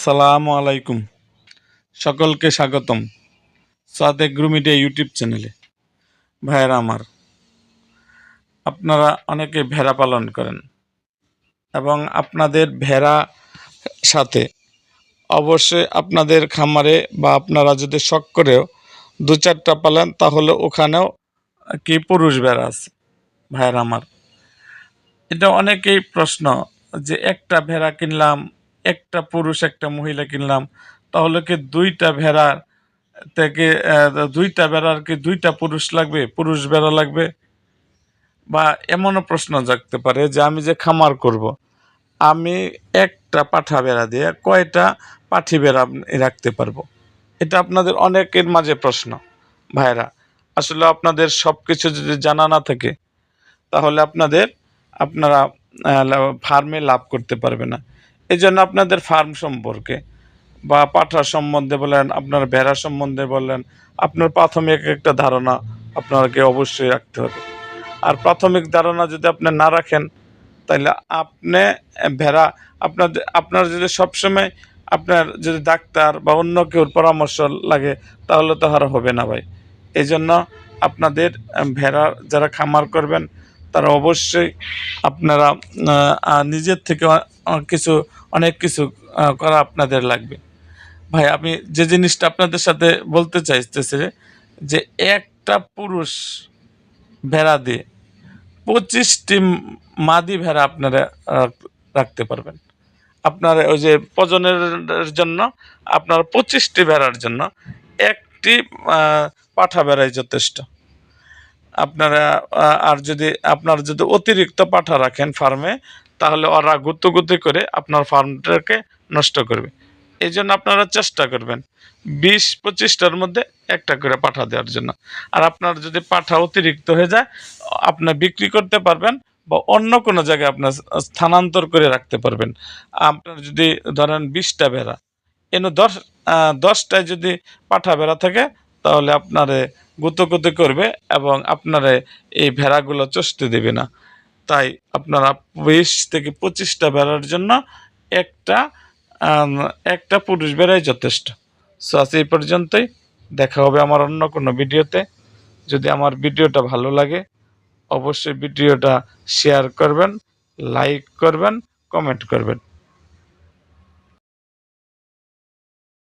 আসসালামু আলাইকুম। সকলকে স্বাগতম সাদেক গ্রুমিডিয়া ইউটিউব চ্যানেলে। ভাইয়েরা আমার, আপনারা অনেকে ভেড়া পালন করেন এবং আপনাদের ভেড়া সাথে অবশ্যই আপনাদের খামারে বা আপনারা যদি শখ করেও দু চারটা পালেন, তাহলে ওখানেও কি পুরুষ ভেড়া আছে? ভাইয়েরা আমার, এটা অনেকেই প্রশ্ন যে একটা ভেড়া কিনলাম একটা পুরুষ, একটা মহিলা কিনলাম, তাহলে কি দুইটা ভেড়ার থেকে দুইটা ভেড়ার কি দুইটা পুরুষ লাগবে? পুরুষ ভেড়া লাগবে? বা এমনও প্রশ্ন জাগতে পারে যে আমি যে খামার করব। আমি একটা পাঠা বেড়া দিয়ে কয়টা পাঠি বেড়া রাখতে পারব? এটা আপনাদের অনেকের মাঝে প্রশ্ন, ভাইরা। আসলে আপনাদের সব কিছু যদি জানা না থাকে, তাহলে আপনাদের, আপনারা ফার্মে লাভ করতে পারবে না। এই জন্য আপনাদের ফার্ম সম্পর্কে বা পাঠা সম্বন্ধে বলেন, আপনার ভেড়া সম্বন্ধে বললেন আপনার প্রাথমিক একটা ধারণা আপনাকে অবশ্যই রাখতে হবে। আর প্রাথমিক ধারণা যদি আপনি না রাখেন তাহলে আপনি ভেড়া, আপনার আপনার যদি সবসময় আপনার যদি ডাক্তার বা অন্য কেউর পরামর্শ লাগে, তাহলে তো আর হবে না ভাই। এই জন্য আপনাদের ভেড়া যারা খামার করবেন, তারা অবশ্যই আপনারা নিজের থেকে কিছু, অনেক কিছু করা আপনাদের লাগবে। ভাই, আমি যে জিনিসটা আপনাদের সাথে বলতে চাইতেছি, যে একটা পুরুষ ভেড়া দিয়ে পঁচিশটি মাদি ভেড়া আপনারা রাখতে পারবেন। আপনার ওই যে প্রজনের জন্য, আপনার পঁচিশটি ভেড়ার জন্য একটি পাঠা ভেড়াই যথেষ্ট। আপনারা আর যদি, আপনার যদি অতিরিক্ত পাঠা রাখেন ফার্মে তাহলে ওরা গুতুগুতি করে আপনার ফার্মটাকে নষ্ট করবে। এই জন্য আপনারা চেষ্টা করবেন বিশ পঁচিশটার মধ্যে একটা করে পাঠা দেওয়ার জন্য। আর আপনার যদি পাঠা অতিরিক্ত হয়ে যায়, আপনি বিক্রি করতে পারবেন বা অন্য কোনো জায়গায় আপনার স্থানান্তর করে রাখতে পারবেন। আপনার যদি ধরেন বিশটা ভেড়া এনে দশ দশটায় যদি পাঠা বেড়া থাকে, তাহলে আপনারে গুতগুতি করবে এবং আপনারে এই ভেড়াগুলো চষতে দেবে না। তাই আপনারা বিশ থেকে পঁচিশটা বেড়ার জন্য একটা একটা পুরুষ বেড়াই যথেষ্ট। সো আজ এই পর্যন্তই। দেখা হবে আমার অন্য কোনো ভিডিওতে। যদি আমার ভিডিওটা ভালো লাগে, অবশ্যই ভিডিওটা শেয়ার করবেন, লাইক করবেন, কমেন্ট করবেন।